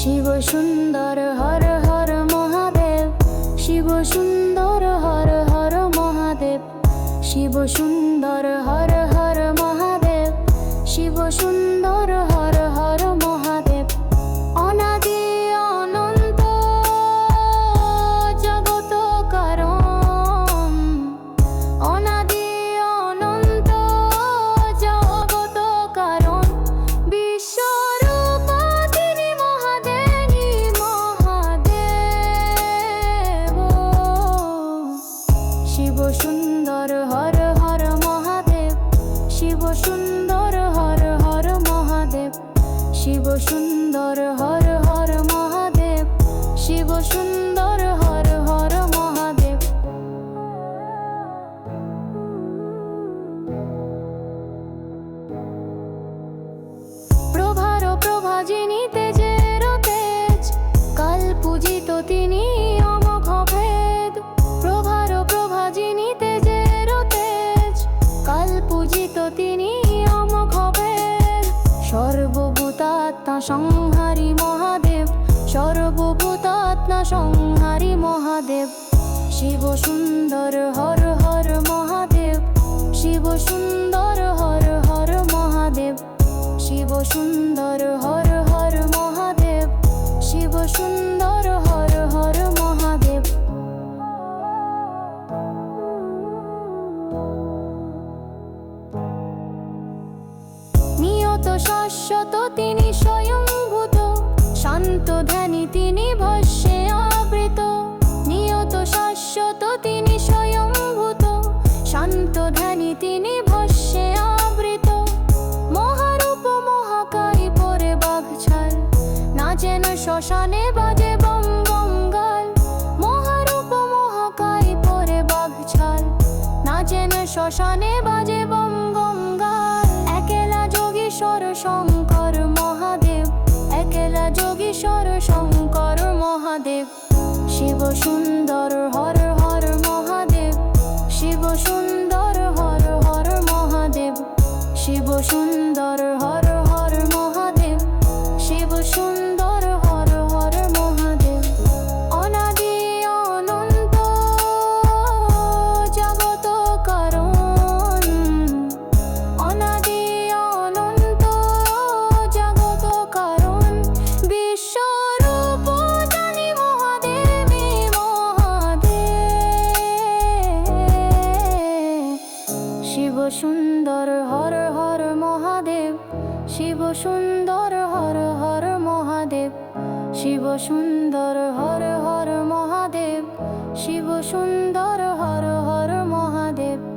শিব সুন্দর হর হর মহাদেব শিব সুন্দর হর হর মহাদেব শিব সুন্দর হর হর সুন্দর, হর হর মহাদেব। শিব সুন্দর, হর হর মহাদেব। শিব সুন্দর, হর হর মহাদেব। শিব সুন্দর সর্বভূতাত্মা সংহারি মহাদেব, সর্বভূতাত্মা সংহারি মহাদেব। শিব সুন্দর হর হর মহাদেব, শিব সুন্দর হর হর মহাদেব। শিব সুন্দর হর হর মহাদেব, শিব সুন্দর নিয়ত শাশ্বত, তিনি স্বয়ংভূত শান্ত ধ্যানী তিনি ভস্যে আবৃত। নিয়ত শাশ্বত, তিনি স্বয়ংভূত শান্ত ধ্যানী তিনি ভস্যে আবৃত। মহারূপ মহাকাই পরে বাঘ ছাল নাচেন শ্মশানে বাজে বম বঙ্গাল মহারূপ মহাকাই পরে বাঘ ছাল নাচেন শ্মশানে বাজে বম শঙ্কর মহাদেব, একেলা যোগীশ্বর শঙ্কর মহাদেব। শিব সুন্দর হর হর মহাদেব, শিব সুন্দর হর হর মহাদেব। শিব সুন্দর হর সুন্দর, হর হর মহাদেব। শিব সুন্দর, হর হর মহাদেব। শিব সুন্দর, হর হর মহাদেব। শিব সুন্দর, হর হর মহাদেব।